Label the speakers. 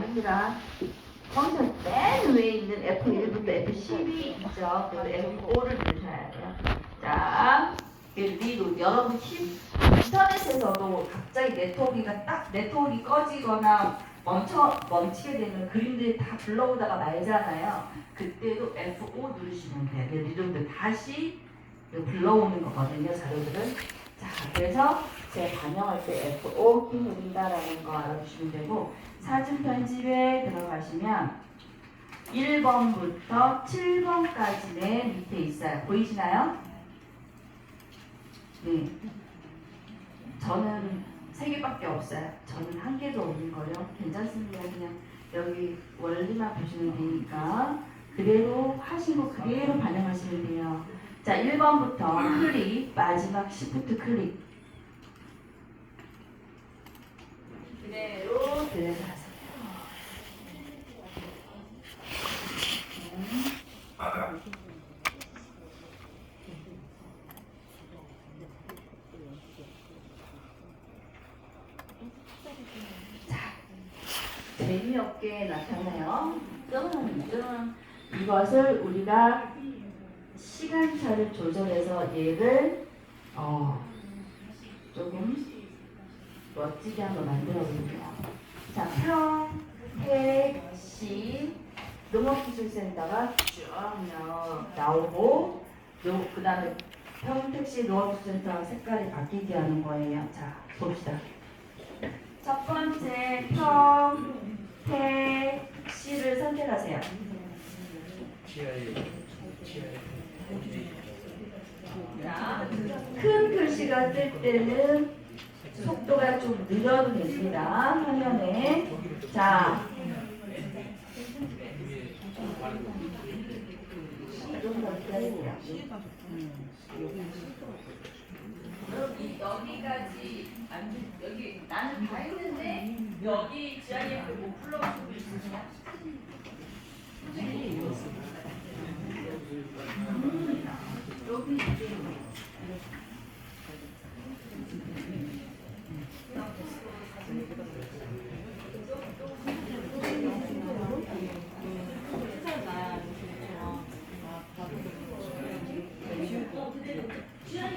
Speaker 1: 아닙니다. 펑션 맨 위에 있는 F1부터 F12 있죠. 그래서 F5를 누르셔야 돼요. 자, 리도 여러분 힘 인터넷에서도 갑자기 네트워크가 딱 네트워크 꺼지거나 멈춰 멈추게 되면 그림들이 다 불러오다가 말잖아요. 그때도 F5 누르시면 돼요. 그 리듬들 다시 불러오는 거거든요. 자료들은. 자, 그래서 제 반영할 때 F5 키 누른다라는 거 알아주시면 되고 사진 편집에 들어가시면 1번부터 7번까지 맨 밑에 있어요. 보이시나요? 네. 저는 세 개밖에 없어요. 저는 한 개도 없는 거요. 괜찮습니다. 그냥 여기 원리만 보시면 되니까 그대로 하시고 그대로 반영하시면 돼요. 자, 1번부터 클릭, 마지막 시프트 클릭. 그대로 들어가세요. 재미없게 나타나요. 이것을 우리가 시간차를 조절해서 얘를 어, 조금 멋지게 한번 만들어 볼게요. 자, 평, 태, 시, 농업기술센터가 쭉 나- 나오고 그 다음에 평택시 농업기술센터 색깔이 바뀌게 하는 거예요. 자, 봅시다. 첫 번째 평, 태, 시를 선택하세요. 자, 큰 글씨가 뜰 때는 속도가 좀 느려도 됩니다. 화면에. 자, 좀더 기다리세요. 여기 여기까지 안 돼. 여기 나는 다 했는데 여기 불러가지고 있으시냐? 여기 이 어, 근데 주영이